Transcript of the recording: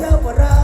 เจ้าปรา